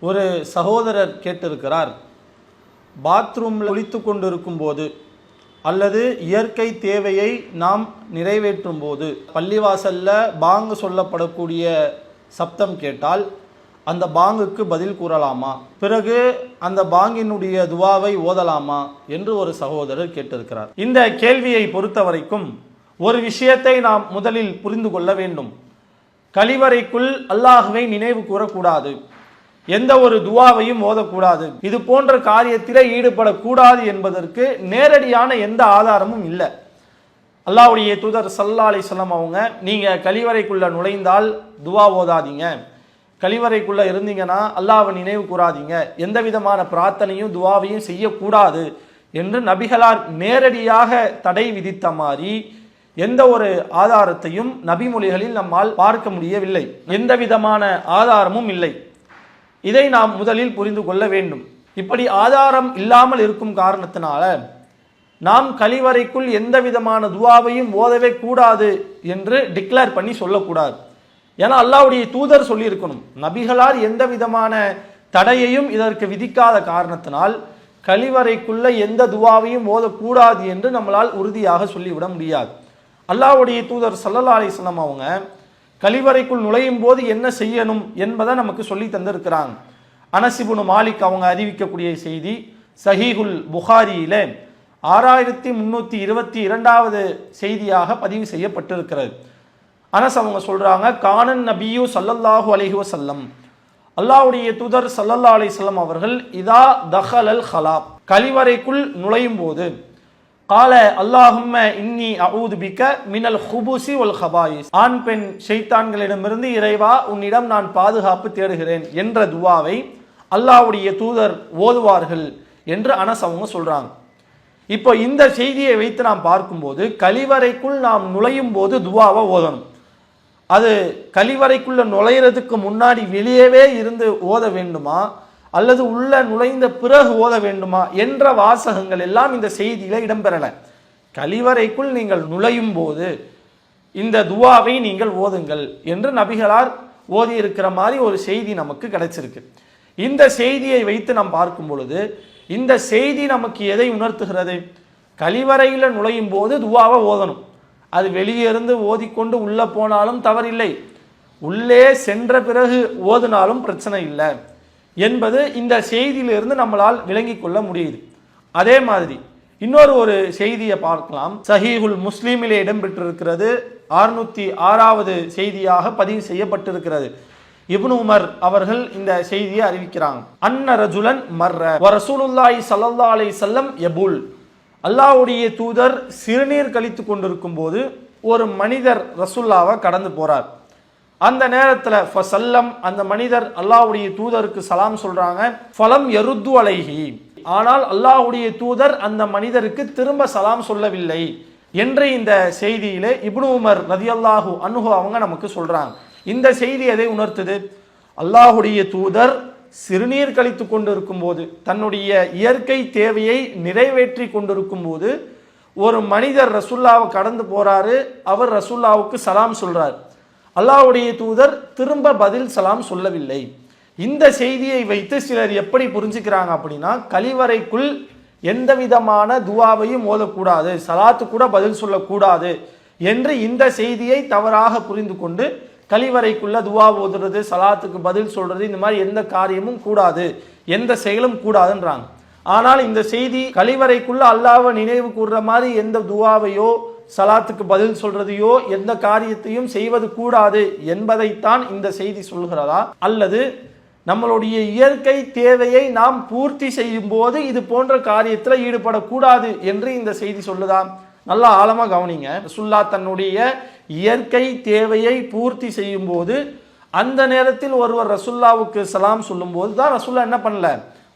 ஒரு சகோதரர் கேட்டிருக்கிறார். பாத்ரூமில் குளித்து கொண்டிருக்கும் போது அல்லது இயற்கை தேவையை நாம் நிறைவேற்றும் போது பள்ளிவாசலில் பாங்கு சொல்லப்படக்கூடிய சப்தம் கேட்டால் அந்த பாங்குக்கு பதில் கூறலாமா? பிறகு அந்த பாங்கினுடைய துவாவை ஓதலாமா? என்று ஒரு சகோதரர் கேட்டிருக்கிறார். இந்த கேள்வியை பொறுத்த வரைக்கும் ஒரு விஷயத்தை நாம் முதலில் புரிந்து கொள்ள வேண்டும். கழிவறைக்குள் அல்லாஹுவை நினைவு கூறக்கூடாது. எந்த ஒரு துவாவையும் ஓதக்கூடாது. இது போன்ற காரியத்தில் ஈடுபடக்கூடாது என்பதற்கு நேரடியான எந்த ஆதாரமும் இல்லை. அல்லாவுடைய தூதர் சல்லா அலிஸ்லாம் அவங்க நீங்கள் கழிவறைக்குள்ளே நுழைந்தால் துவா ஓதாதீங்க. கழிவறைக்குள்ளே இருந்தீங்கன்னா அல்லாவை நினைவு கூறாதீங்க. எந்த விதமான பிரார்த்தனையும் துவாவையும் செய்யக்கூடாது என்று நபிகளார் நேரடியாக தடை விதித்த மாதிரி எந்த ஒரு ஆதாரத்தையும் நபிமொழிகளில் நம்மால் பார்க்க முடியவில்லை. எந்த விதமான ஆதாரமும் இல்லை. இதை நாம் முதலில் புரிந்து கொள்ள வேண்டும். இப்படி ஆதாரம் இல்லாமல் இருக்கும் காரணத்தினால நாம் கழிவறைக்குள் எந்த விதமான துவாவையும் ஓதவே கூடாது என்று டிக்ளேர் பண்ணி சொல்லக்கூடாது. ஏன்னா அல்லாவுடைய தூதர் சொல்லியிருக்கணும். நபிகளால் எந்த விதமான தடையையும் இதற்கு விதிக்காத காரணத்தினால் கழிவறைக்குள்ள எந்த துவாவையும் ஓதக்கூடாது என்று நம்மளால் உறுதியாக சொல்லிவிட முடியாது. அல்லாவுடைய தூதர் சல்லல்லா அலிஸ்லாம் அவங்க கழிவறைக்குள் நுழையும் போது என்ன செய்யணும் என்பதை நமக்கு சொல்லி தந்திருக்கிறாங்க. அனசிபுனு மாலிக் அவங்க அறிவிக்கக்கூடிய செய்தி சஹீகுல் புகாரியில ஆறாயிரத்தி முன்னூற்றி இருபத்தி இரண்டாவது செய்தியாக பதிவு செய்யப்பட்டிருக்கிறது. அனஸ் அவங்க சொல்றாங்க கானன் நபியு சல்லல்லாஹு அலைஹி வசல்லம் அல்லாஹ்வுடைய தூதர் சல்லல்லா அலைஹிஸ்ஸலாம் அவர்கள் இதா தஹலல் ஹலாப். கழிவறைக்குள் நுழையும் போது கால அல்லாஹும்ம இன்னி அவுதுபிக்க மினல் ஹுபுசி ஒல் ஹபாயிஸ் ஆண் பெண் ஷைத்தான்களிடமிருந்து இறைவா உன்னிடம் நான் பாதுகாப்பு தேடுகிறேன் என்ற துவாவை அல்லாஹ்வுடைய தூதர் ஓதுவார்கள் என்று அனஸ் அவங்க சொல்கிறாங்க இப்போ இந்த செய்தியை வைத்து நாம் பார்க்கும்போது கழிவறைக்குள் நாம் நுழையும் போது துவாவை ஓதணும். அது கழிவறைக்குள்ள நுழையிறதுக்கு முன்னாடி வெளியவே இருந்து ஓத வேண்டுமா? அல்லது உள்ள நுழைந்த பிறகு ஓத வேண்டுமா என்ற வாசகங்கள் எல்லாம் இந்த செய்தியில் இடம்பெறலை. கழிவறைக்குள் நீங்கள் நுழையும் போது இந்த துவாவை நீங்கள் ஓதுங்கள் என்று நபிகளார் ஓதி இருக்கிற மாதிரி ஒரு செய்தி நமக்கு கிடைச்சிருக்கு. இந்த செய்தியை வைத்து நாம் பார்க்கும் பொழுது இந்த செய்தி நமக்கு எதை உணர்த்துகிறது? கழிவறையில் நுழையும் போது துவாவை ஓதணும். அது வெளியே இருந்து ஓதிக்கொண்டு உள்ளே போனாலும் தவறில்லை. உள்ளே சென்ற பிறகு ஓதினாலும் பிரச்சனை இல்லை. என்பது இந்த செய்தியிலிருந்து நம்மளால் விளங்கிக் கொள்ள முடியுது. அதே மாதிரி இன்னொரு ஒரு செய்தியை பார்க்கலாம். சஹீஹுல் முஸ்லீமிலே இடம்பெற்றிருக்கிறது. அறுநூத்தி ஆறாவது செய்தியாக பதிவு செய்யப்பட்டிருக்கிறது. இப்னு உமர் அவர்கள் இந்த செய்தியை அறிவிக்கிறாங்க. அன்ன ரஜுலன் மர்ர வரசூலுல்லாய் ரசூலுல்லாஹி அலை சல்லம் எபுல் அல்லாவுடைய அல்லாஹ்வுடைய தூதர் சிறுநீர் கழித்து கொண்டிருக்கும் போது ஒரு மனிதர் ரசுல்லாவை கடந்து போறார். அந்த நேரத்தில் ஃபசல்லம் அந்த மனிதர் அல்லாஹ்வுடைய தூதருக்கு சலாம் சொல்கிறாங்க ஃபலம் எருத்து அலைகி ஆனால் அல்லாஹ்வுடைய தூதர் அந்த மனிதருக்கு திரும்ப சலாம் சொல்லவில்லை என்று இந்த செய்தியிலே இப்னு உமர் ரதியல்லாஹு அன்ஹு அவங்க நமக்கு சொல்கிறாங்க இந்த செய்தி எதை உணர்த்துது? அல்லாஹுடைய தூதர் சிறுநீர் கழித்து கொண்டிருக்கும் போது தன்னுடைய இயற்கை தேவையை நிறைவேற்றி கொண்டிருக்கும் போது ஒரு மனிதர் ரசுல்லாவை கடந்து போறாரு அவர் ரசுல்லாவுக்கு சலாம் சொல்கிறார் அல்லாவுடைய தூதர் திரும்ப பதில் சலாம் சொல்லவில்லை. இந்த செய்தியை வைத்து சிலர் எப்படி புரிஞ்சுக்கிறாங்க அப்படின்னா கழிவறைக்குள் எந்த விதமான துவாவையும் ஓதக்கூடாது சலாத்து கூட பதில் சொல்லக்கூடாது என்று இந்த செய்தியை தவறாக புரிந்து கொண்டு கழிவறைக்குள்ள துவா ஓதுறது சலாத்துக்கு பதில் சொல்றது இந்த மாதிரி எந்த காரியமும் கூடாது எந்த செயலும் கூடாதுன்றாங்க. ஆனால் இந்த செய்தி கழிவறைக்குள்ள அல்லாவை நினைவு கூடுற மாதிரி எந்த துவாவையோ சலாத்துக்கு பதில் சொல்றதையோ எந்த காரியத்தையும் செய்வது கூடாது என்பதைத்தான் இந்த செய்தி சொல்கிறதா அல்லது நம்மளுடைய இயற்கை தேவையை நாம் பூர்த்தி செய்யும் போது இது போன்ற காரியத்தில் ஈடுபடக்கூடாது என்று இந்த செய்தி சொல்லுதா? நல்லா ஆழமாக கவனிங்க. சுல்லா தன்னுடைய இயற்கை தேவையை பூர்த்தி செய்யும் போது அந்த நேரத்தில் ஒருவர் ரசுல்லாவுக்கு சலாம் சொல்லும்போது தான் ரசுல்லா என்ன பண்ணல?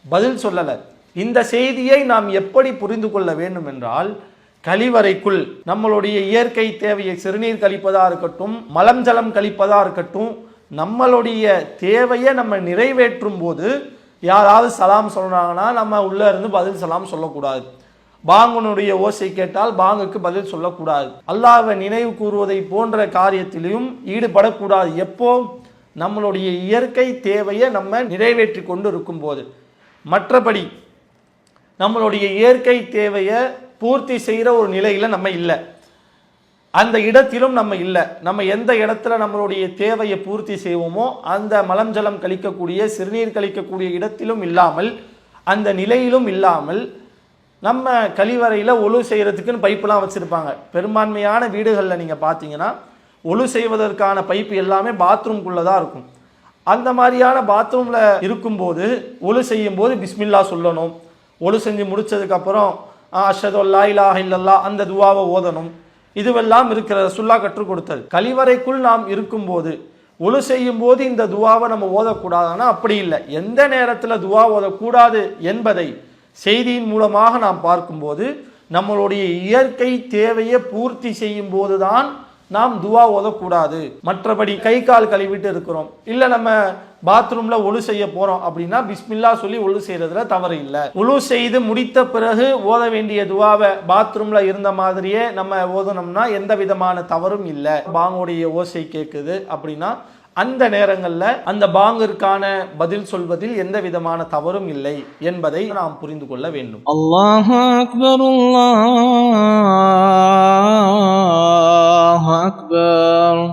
பதில் சொல்லலை. இந்த செய்தியை நாம் எப்படி புரிந்து கொள்ள வேண்டும் என்றால் கழிவறைக்குள் நம்மளுடைய இயற்கை தேவையை சிறுநீர் கழிப்பதாக இருக்கட்டும் மலம் ஜலம் இருக்கட்டும் நம்மளுடைய தேவையை நம்ம நிறைவேற்றும் போது யாராவது சலாம் சொல்கிறாங்கன்னா நம்ம உள்ளே இருந்து பதில் சலாம் சொல்லக்கூடாது. பாங்கனுடைய ஓசை கேட்டால் பாங்குக்கு பதில் சொல்லக்கூடாது. அல்லாவை நினைவு கூறுவதை போன்ற காரியத்திலையும் ஈடுபடக்கூடாது. எப்போ? நம்மளுடைய இயற்கை தேவையை நம்ம நிறைவேற்றி கொண்டு இருக்கும்போது. மற்றபடி நம்மளுடைய இயற்கை தேவையை பூர்த்தி செய்கிற ஒரு நிலையில் நம்ம இல்லை. அந்த இடத்திலும் நம்ம இல்லை. நம்ம எந்த இடத்துல நம்மளுடைய தேவையை பூர்த்தி செய்வோமோ அந்த மலம் ஜலம் கழிக்கக்கூடிய சிறுநீர் கழிக்கக்கூடிய இடத்திலும் இல்லாமல் அந்த நிலையிலும் இல்லாமல் நம்ம கழிவறையில் ஒழு செய்கிறதுக்குன்னு பைப்பெலாம் வச்சுருப்பாங்க. பெரும்பான்மையான வீடுகளில் நீங்கள் பார்த்தீங்கன்னா ஒழு செய்வதற்கான பைப்பு எல்லாமே பாத்ரூம்குள்ளே தான் இருக்கும். அந்த மாதிரியான பாத்ரூமில் இருக்கும்போது ஒழு செய்யும்போது பிஸ்மில்லா சொல்லணும். ஒழு செஞ்சு முடிச்சதுக்கப்புறம் அஷதோ லா இலாஹ இல்லல்லா அந்த துவாவை ஓதணும். இதுவெல்லாம் இருக்கிற சுல்லா கற்றுக் கொடுத்தது. கழிவறைக்குள் நாம் இருக்கும்போது ஒழு செய்யும் போது இந்த துவாவை நம்ம ஓதக்கூடாதுன்னா அப்படி இல்லை. எந்த நேரத்தில் துவா ஓதக்கூடாது என்பதை செய்தியின் மூலமாக நாம் பார்க்கும்போது நம்மளுடைய இயற்கை தேவையை பூர்த்தி செய்யும் போது தான் நாம் துவா ஓதக்கூடாது. மற்றபடி கை கால் கழுவிட்டு இருக்கிறோம். இல்லை நம்ம பாத்ரூம்ல ஒழு செய்ய போறோம் அப்படின்னா பிஸ்மில்லா சொல்லி ஒழு செய்யறதுல தவறு இல்லை. ஒழு செய்து முடித்த பிறகு ஓத வேண்டிய துவாவை பாத்ரூம்ல இருந்த மாதிரியே நம்ம ஓதனோம்னா எந்த விதமான தவறும் இல்லை. பாங்குடைய ஓசை கேட்குது அப்படின்னா அந்த நேரங்களில் அந்த பாங்கிற்கான பதில் சொல்வதில் எந்த விதமான தவறும் இல்லை என்பதை நாம் புரிந்து கொள்ள வேண்டும். அல்லாஹ் அக்பர் அல்லாஹ் அக்பர்.